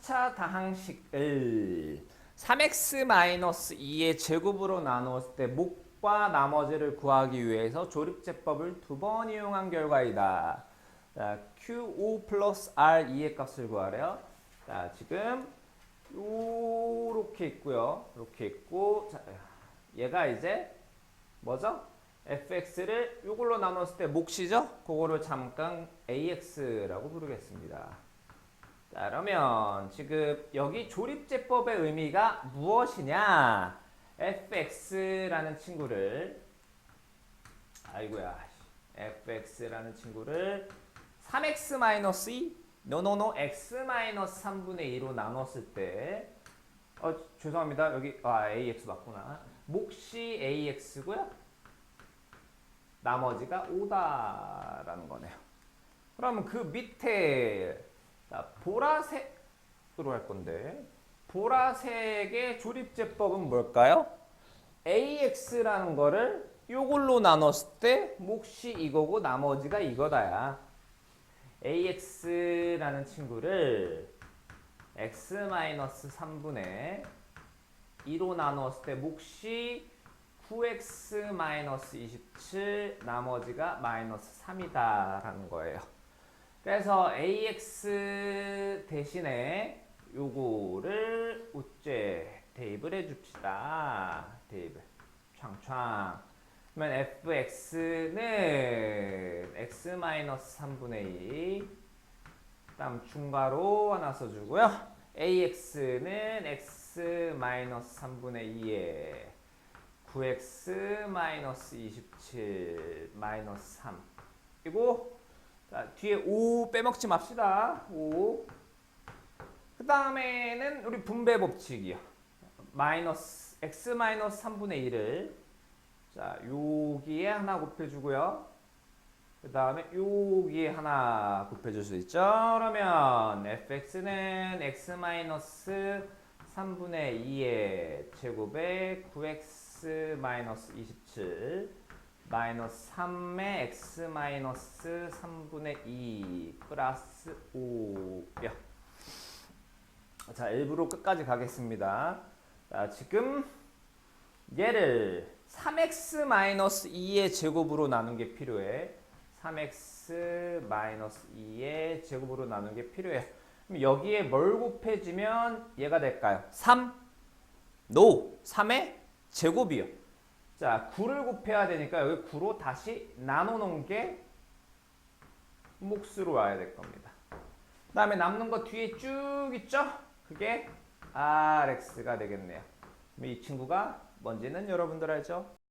3차 다항식을 3x-2의 제곱으로 나누었을 때 목과 나머지를 구하기 위해서 조립제법을 두 번 이용한 결과이다. 자, Q5 플러스 R2의 값을 구하래요. 자, 지금 요렇게 있고요. 이렇게 있고 자, 얘가 이제 뭐죠? fx를 이걸로 나눴을 때 몫이죠? 그거를 잠깐 ax라고 부르겠습니다. 자, 그러면 지금 여기 조립제법의 의미가 무엇이냐? fx라는 친구를 아이고야 fx라는 친구를 3x-2 노노노 x-3분의 2로 나눴을 때 어, 죄송합니다. 여기 아 ax 맞구나. 몫이 ax고요. 나머지가 5다라는 거네요. 그러면 그 밑에 자, 보라색으로 할 건데 보라색의 조립제법은 뭘까요? AX라는 거를 요걸로 나눴을 때 몫이 이거고 나머지가 이거다야. AX라는 친구를 X-3분의 2로 나눴을 때 몫이 9x-27 나머지가 마이너스 3이다라는 거예요. 그래서 AX 대신에 요거를 우째 대입을 해줍시다. 대입을 창창. 그러면 fx는 x-3분의 2 다음 중괄호 하나 써주고요. ax는 x-3분의 2에 9x-27 마이너스 3 그리고 자, 뒤에 5 빼먹지 맙시다. 5. 그 다음에는 우리 분배 법칙이요. 마이너스 x 마이너스 3분의 1을 자 여기에 하나 곱해주고요. 그 다음에 여기에 하나 곱해줄 수 있죠. 그러면 fx는 x 마이너스 3분의 2의 제곱에 9x 마이너스 27 마이너스 3의 x 마이너스 3분의 2 플러스 5요. 자, 일부러 끝까지 가겠습니다. 자, 지금 얘를 3x 마이너스 2의 제곱으로 나눈 게 필요해. 3x 마이너스 2의 제곱으로 나눈 게 필요해. 그럼 여기에 뭘 곱해지면 얘가 될까요? 3? 노! 3의 제곱이요. 자, 9를 곱해야 되니까 여기 9로 다시 나눠 놓은 게 몫으로 와야 될 겁니다. 그 다음에 남는 거 뒤에 쭉 있죠? 그게 RX가 되겠네요. 이 친구가 뭔지는 여러분들 알죠?